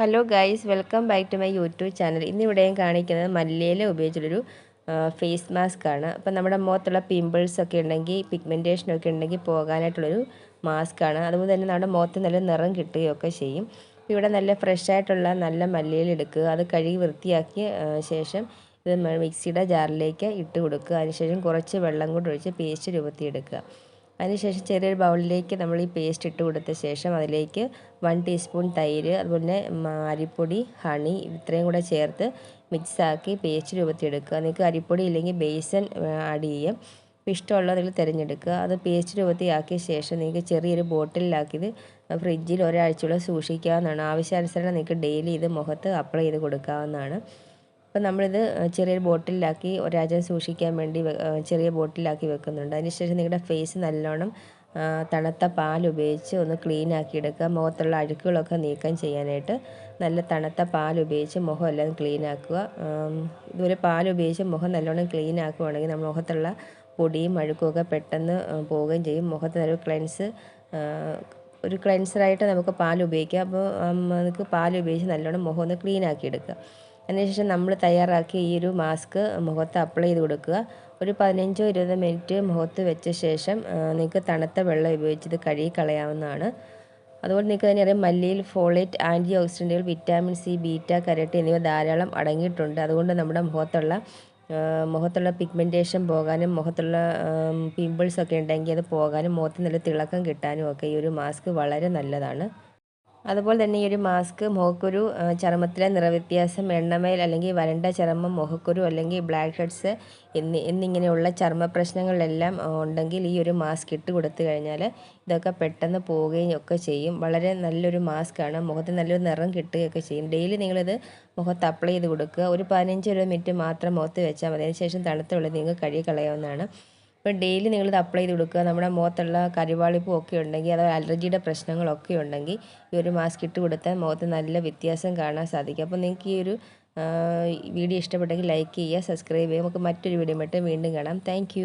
Hello guys welcome back to my YouTube channel ഇന്നിവിടെ ഞാൻ കാണിക്കുന്നത് മല്ലിയില ഉപയോഗിച്ചുള്ളൊരു ഫേസ് മാസ്ക് ആണ്. അപ്പം നമ്മുടെ മുഖത്തുള്ള പിമ്പിൾസ് ഒക്കെ ഉണ്ടെങ്കിൽ പിഗ്മെന്റേഷനൊക്കെ ഉണ്ടെങ്കിൽ പോകാനായിട്ടുള്ളൊരു മാസ്ക് ആണ്. അതുപോലെ തന്നെ നമ്മുടെ മുഖത്ത് നല്ല നിറം കിട്ടുകയൊക്കെ ചെയ്യും. അപ്പോൾ ഇവിടെ നല്ല ഫ്രഷ് ആയിട്ടുള്ള നല്ല മല്ലിയില എടുക്കുക. അത് കഴുകി വൃത്തിയാക്കിയ ശേഷം ഇത് മിക്സിയുടെ ജാറിലേക്ക് ഇട്ട് കൊടുക്കുക. അതിനുശേഷം കുറച്ച് വെള്ളം കൂടി ഒഴിച്ച് പേസ്റ്റ് രൂപത്തിൽ എടുക്കുക. അതിനുശേഷം ചെറിയൊരു ബൗളിലേക്ക് നമ്മൾ ഈ പേസ്റ്റ് ഇട്ട് കൊടുത്ത ശേഷം അതിലേക്ക് വൺ ടീസ്പൂൺ തൈര് അതുപോലെ അരിപ്പൊടി ഹണി ഇത്രയും കൂടെ ചേർത്ത് മിക്സാക്കി പേസ്റ്റ് രൂപത്തിൽ എടുക്കുക. നിങ്ങൾക്ക് അരിപ്പൊടി ഇല്ലെങ്കിൽ ബേസൻ ആഡ് ചെയ്യാം. അപ്പോൾ ഇഷ്ടമുള്ളത് അതിൽ തിരഞ്ഞെടുക്കുക. അത് പേസ്റ്റ് രൂപത്തിൽ ആക്കിയ ശേഷം നിങ്ങൾക്ക് ചെറിയൊരു ബോട്ടിലാക്കിയത് ഫ്രിഡ്ജിൽ ഒരാഴ്ചയോളം സൂക്ഷിക്കാവുന്നതാണ്. ആവശ്യാനുസരണം നിങ്ങൾക്ക് ഡെയിലി ഇത് മുഖത്ത് അപ്ലൈ ചെയ്ത് കൊടുക്കാവുന്നതാണ്. അപ്പോൾ നമ്മളിത് ചെറിയൊരു ബോട്ടിലാക്കി ഒരാഴ്ച സൂക്ഷിക്കാൻ വേണ്ടി ചെറിയ ബോട്ടിലാക്കി വെക്കുന്നുണ്ട്. അതിനുശേഷം നിങ്ങളുടെ ഫേസ് നല്ലോണം തണുത്ത പാൽ ഉപയോഗിച്ച് ഒന്ന് ക്ലീൻ ആക്കി എടുക്കുക. മുഖത്തുള്ള അഴുക്കുകളൊക്കെ നീക്കം ചെയ്യാനായിട്ട് നല്ല തണുത്ത പാൽ ഉപയോഗിച്ച് മുഖം എല്ലാം ക്ലീൻ ആക്കുക. ഇതുപോലെ പാൽ ഉപയോഗിച്ച് മുഖം നല്ലോണം ക്ലീൻ ആക്കുകയാണെങ്കിൽ നമ്മുടെ മുഖത്തുള്ള പൊടിയും അഴുക്കുമൊക്കെ പെട്ടെന്ന് പോവുകയും ചെയ്യും. മുഖത്ത് നല്ലൊരു ക്ലെൻസ് ഒരു ക്ലെൻസറായിട്ട് നമുക്ക് പാൽ ഉപയോഗിക്കാം. അപ്പോൾ നമുക്ക് പാൽ ഉപയോഗിച്ച് നല്ലോണം മുഖം ഒന്ന് ക്ലീൻ ആക്കി എടുക്കുക. അതിനുശേഷം നമ്മൾ തയ്യാറാക്കിയ ഈ ഒരു മാസ്ക് മുഖത്ത് അപ്ലൈ ചെയ്ത് കൊടുക്കുക. ഒരു പതിനഞ്ചോ ഇരുപതോ മിനിറ്റ് മുഖത്ത് വെച്ച ശേഷം നിങ്ങൾക്ക് തണുത്ത വെള്ളം ഉപയോഗിച്ച് കഴുകി കളയാവുന്നതാണ്. അതുകൊണ്ട് നിങ്ങൾക്ക് തന്നെ അറിയാം മല്ലിയിൽ ഫോളേറ്റ് ആന്റി ഓക്സിഡന്റുകൾ വിറ്റാമിൻ സി ബീറ്റ കരട്ട് എന്നിവ ധാരാളം അടങ്ങിയിട്ടുണ്ട്. അതുകൊണ്ട് നമ്മുടെ മുഖത്തുള്ള മുഖത്തുള്ള പിഗ്മെന്റേഷൻ പോകാനും മുഖത്തുള്ള പിമ്പിൾസ് ഒക്കെ ഉണ്ടെങ്കിൽ അത് പോകാനും മുഖത്ത് നല്ല തിളക്കം കിട്ടാനും ഒക്കെ ഈ ഒരു മാസ്ക് വളരെ നല്ലതാണ്. അതുപോലെ തന്നെ ഈ ഒരു മാസ്ക് മുഖക്കുരു ചർമ്മത്തിലെ നിറവ്യത്യാസം എണ്ണമേൽ അല്ലെങ്കിൽ വരണ്ട ചർമ്മം മുഖക്കുരു അല്ലെങ്കിൽ ബ്ലാക്ക് ഹെഡ്സ് എന്നി എന്നിങ്ങനെയുള്ള ചർമ്മ പ്രശ്നങ്ങളെല്ലാം ഉണ്ടെങ്കിൽ ഈ ഒരു മാസ്ക് ഇട്ട് കൊടുത്തു കഴിഞ്ഞാൽ ഇതൊക്കെ പെട്ടെന്ന് പോവുകയും ഒക്കെ ചെയ്യും. വളരെ നല്ലൊരു മാസ്കാണ്. മുഖത്ത് നല്ലൊരു നിറം കിട്ടുകയൊക്കെ ചെയ്യും. ഡെയിലി നിങ്ങളിത് മുഖത്ത് അപ്ലൈ ചെയ്ത് കൊടുക്കുക. ഒരു പതിനഞ്ച് ഇരുപത് മിനിറ്റ് മാത്രം മുഖത്ത് വെച്ചാൽ മതി. അതിനുശേഷം തണുത്ത നിങ്ങൾക്ക് കഴുകി കളയാവുന്നതാണ്. ഇപ്പോൾ ഡെയിലി ഇത് അപ്ലൈ ചെയ്ത് കൊടുക്കുക. നമ്മുടെ മുഖത്തുള്ള കരിവാളിപ്പും ഒക്കെ ഉണ്ടെങ്കിൽ അഥവാ അലർജിയുടെ പ്രശ്നങ്ങളൊക്കെ ഉണ്ടെങ്കിൽ ഈ ഒരു മാസ്ക് ഇട്ട് കൊടുത്താൽ മുഖത്ത് നല്ല വ്യത്യാസം കാണാൻ സാധിക്കും. അപ്പോൾ നിങ്ങൾക്ക് ഈ ഒരു വീഡിയോ ഇഷ്ടപ്പെട്ടെങ്കിൽ ലൈക്ക് ചെയ്യുക സബ്സ്ക്രൈബ് ചെയ്യുക. നമുക്ക് മറ്റൊരു വീഡിയോ വീണ്ടും കാണാം. താങ്ക്